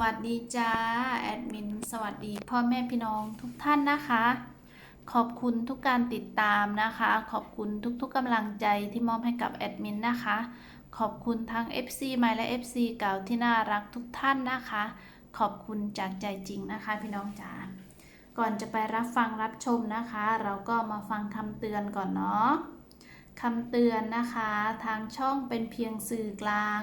วัสดีจ้าแอดมินสวัสดีพ่อแม่พี่น้องทุกท่านนะคะ ขอบคุณทุกการติดตามนะคะ ขอบคุณทุกๆกำลังใจที่มอบให้กับแอดมินนะคะ ขอบคุณทั้ง FC ใหม่และ FC เก่าที่น่ารักทุกท่านนะคะ ขอบคุณจากใจจริงนะคะพี่น้องจ๋าก่อนจะไปรับฟังรับชมนะคะ เราก็มาฟังคำเตือนก่อนเนาะคำเตือนนะคะ ทางช่องเป็นเพียงสื่อกลาง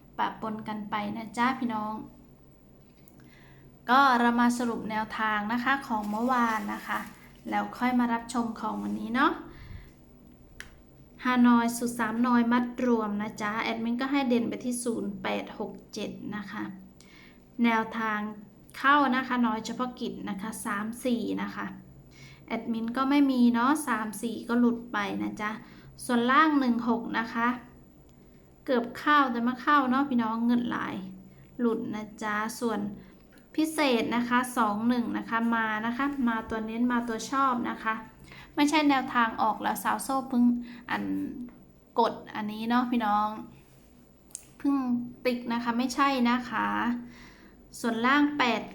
ปะปนกันไปนะจ้าพี่น้อง ก็เรามาสรุปแนวทางนะคะของเมื่อวานนะคะ แล้วค่อยมารับชมของวันนี้เนาะฮานอยสุดสามนอยมัดรวมนะจ๊ะแอดมินก็ให้เด่นไปที่ 0867 นะคะ แนวทางเข้านะคะน้อยเฉพาะกิจนะคะ 34 นะคะแอดมินก็ไม่มีเนาะ34 ก็หลุดไปนะจ๊ะ ส่วนล่าง 16 นะคะ เกือบเข้าแต่มาเข้าเนาะพี่น้องเงินหลาย หลุดนะจ๊ะส่วนพิเศษนะคะสองหนึ่งนะคะมานะคะมาตัวเน้นมาตัวชอบนะคะ ไม่ใช่แนวทางออกแล้วสาวโซ่เพิ่งอันกดอันนี้เนาะพี่น้องเพิ่งติ๊กนะคะไม่ใช่นะคะ ส่วนล่าง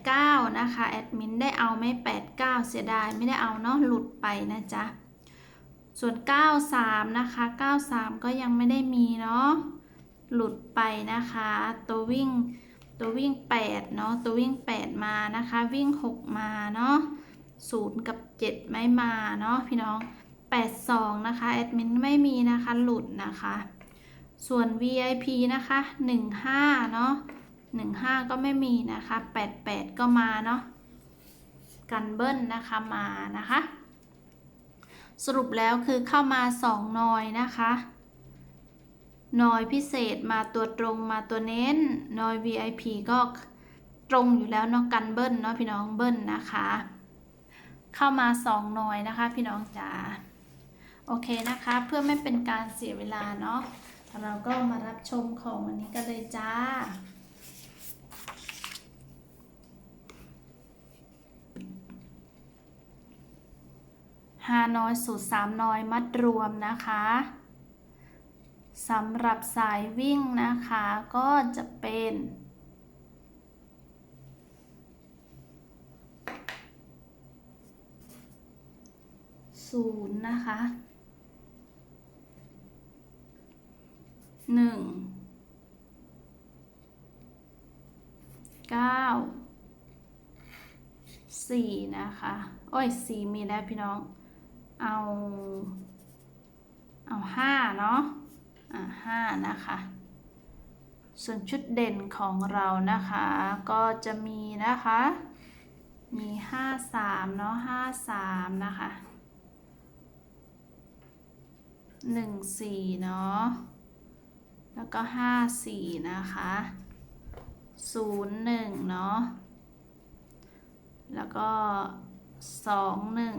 89 นะคะแอดมินได้เอาไม่89 เสียดายไม่ได้เอาเนาะหลุดไปนะจ๊ะส่วน 93 นะคะ 93 ก็ยังไม่ได้มีเนาะ หลุดไปนะคะ ตัววิ่งตัววิ่ง 8 เนาะตัววิ่ง 8 มานะคะ วิ่ง 6 มาเนาะ0 กับ 7 ไม่มาเนาะพี่น้อง 82 นะคะแอดมินไม่มีนะคะหลุดนะคะ ส่วน VIP นะคะ 15 เนาะ15 ก็ไม่มีนะคะ 88 ก็มาเนาะกันเบิ้ลนะคะมานะคะ สรุปแล้วคือเข้ามา 2 นอยนะคะ นอยพิเศษมาตัวตรงมาตัวเน้นนอย VIP ก็ตรงอยู่แล้วเนาะกันเบิ้ลเนาะพี่น้องเบิ้ลนะคะ เข้ามา2นอยนะคะพี่น้องจ๋าโอเคนะคะ เพื่อไม่เป็นการเสียเวลาเนาะเราก็มารับชมของวันนี้กันเลยจ้าฮานอยสูตรสามนอยมัดรวมนะคะ สำหรับสายวิ่งนะคะก็จะเป็น ศูนย์นะคะหนึ่งเก้าสี่นะคะ โอ้ยสี่มีแล้วพี่น้อง เอา เอาห้าเนาะ ห้านะคะ ส่วนชุดเด่นของเรานะคะ ก็จะมีนะคะ มีห้าสามเนาะห้าสามนะคะหนึ่งสี่เนาะ แล้วก็ห้าสี่นะคะศูนย์หนึ่งเนาะ แล้วก็สองหนึ่ง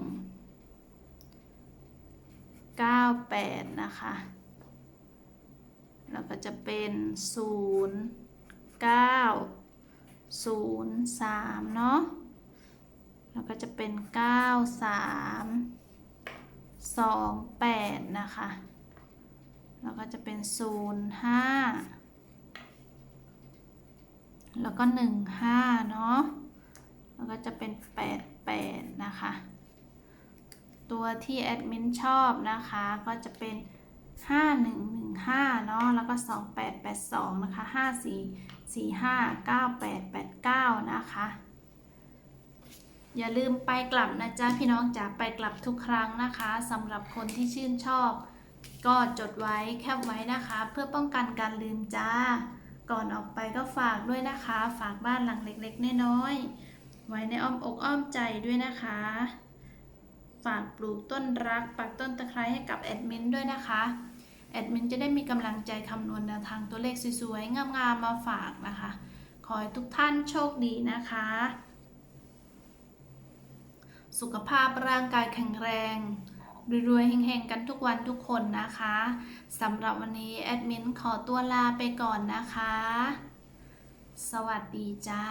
98นะคะ แล้วก็จะเป็น0 9 0 3เนาะแล้วก็จะเป็น9 3 2 8นะคะ แล้วก็จะเป็น0 5แล้วก็1 5เนาะแล้วก็จะเป็น8 8นะคะ ตัวที่แอดมินชอบนะคะก็จะเป็น 5115เนาะแล้วก็2882นะคะ5445 9889นะคะอย่าลืมไปกลับนะจ๊ะพี่น้องจ๋าไปกลับทุกครั้งนะคะสำหรับคนที่ชื่นชอบ ก็จดไว้แคปไว้นะคะ เพื่อป้องกันการลืมจ้า ก่อนออกไปก็ฝากด้วยนะคะ ฝากบ้านหลังเล็กๆน้อยๆไว้ในอ้อมอกอ้อมใจด้วยนะคะ ฝากปลูกต้นรักปักต้นตะไคร้ให้กับแอดมินด้วยนะคะ แอดมินจะได้มีกำลังใจคำนวณแนวทางตัวเลขสวยๆ งามๆ มาฝากนะคะ ขอให้ทุกท่านโชคดีนะคะ สุขภาพร่างกายแข็งแรงรวยๆเฮงๆ กันทุกวันทุกคนนะคะสำหรับวันนี้แอดมินขอตัวลาไปก่อนนะคะ สวัสดีจ้า